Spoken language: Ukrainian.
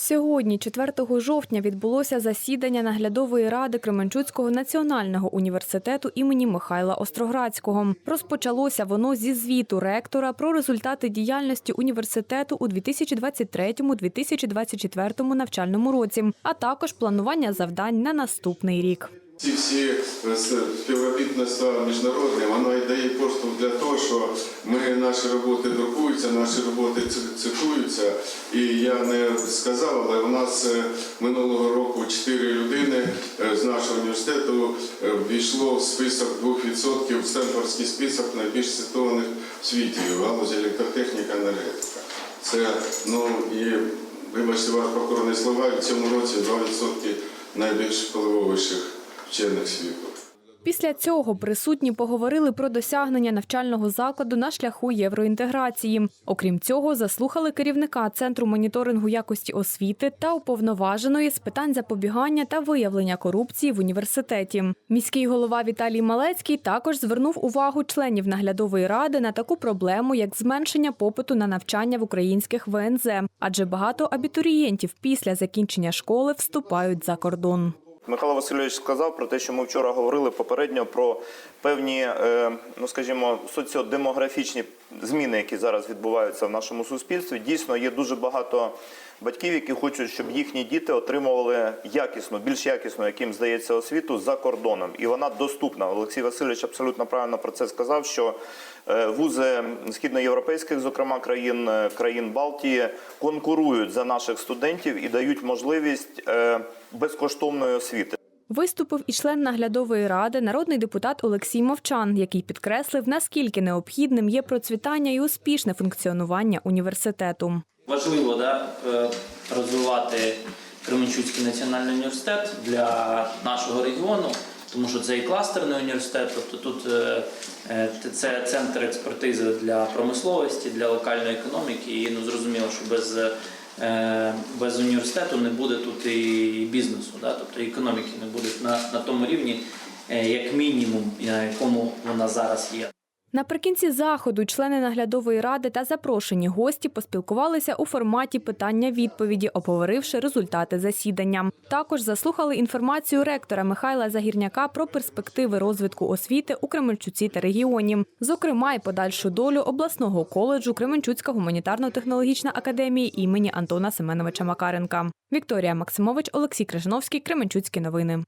Сьогодні, 4 жовтня, відбулося засідання наглядової ради Кременчуцького національного університету імені Михайла Остроградського. Розпочалося воно зі звіту ректора про результати діяльності університету у 2023-2024 навчальному році, а також планування завдань на наступний рік. Ці всі е, співробітництва міжнародне, воно і дає поштовх для того, що ми наші роботи друкуються, наші роботи ци- цитуються. І я не сказав, але у нас е, минулого року чотири людини е, з нашого університету ввійшло в список 2% в Стенфордський список найбільш цитованих в світі в галузі електротехніка енергетика. Це ну і вибачте ваш покорні слова, в цьому році 2% найбільш впливовіших вчених світу. Після цього присутні поговорили про досягнення навчального закладу на шляху євроінтеграції. Окрім цього, заслухали керівника центру моніторингу якості освіти та уповноваженої з питань запобігання та виявлення корупції в університеті. Міський голова Віталій Малецький також звернув увагу членів наглядової ради на таку проблему, як зменшення попиту на навчання в українських ВНЗ, адже багато абітурієнтів після закінчення школи вступають за кордон. Михайло Васильович сказав про те, що ми вчора говорили попередньо про певні, е, ну скажімо, соціодемографічні зміни, які зараз відбуваються в нашому суспільстві. Дійсно, є дуже багато батьків, які хочуть, щоб їхні діти отримували якісну, більш якісну, яким здається, освіту за кордоном, і вона доступна. Олексій Васильович абсолютно правильно про це сказав. Що е, вузи східноєвропейських, зокрема країн е, країн Балтії, конкурують за наших студентів і дають можливість безкоштовної освіти. Виступив і член наглядової ради, народний депутат Олексій Мовчан, який підкреслив, наскільки необхідним є процвітання і успішне функціонування університету. Важливо да, е, розвивати Кременчуцький національний університет для нашого регіону, тому що це і кластерний університет, тобто тут е, е, це центр експертизи для промисловості, для локальної економіки. І ну зрозуміло, що без, без університету не буде тут і бізнесу, да, тобто економіки не буде на, на тому рівні, е, як мінімум, на якому вона зараз є. Наприкінці заходу члени наглядової ради та запрошені гості поспілкувалися у форматі питання-відповіді, обговоривши результати засідання. Також заслухали інформацію ректора Михайла Загірняка про перспективи розвитку освіти у Кременчуці та регіоні, зокрема й подальшу долю обласного коледжу Кременчуцька гуманітарно-технологічна академія імені Антона Семеновича Макаренка. Вікторія Максимович, Олексій Крижановський, Кременчуцькі новини.